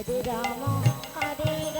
Hare Ram Hare Ram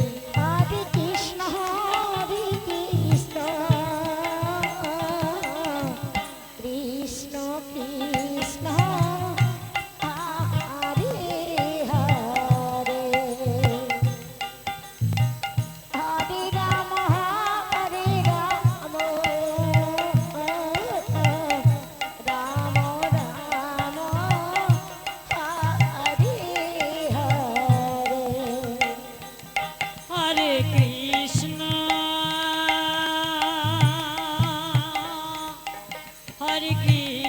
Hare Krishna.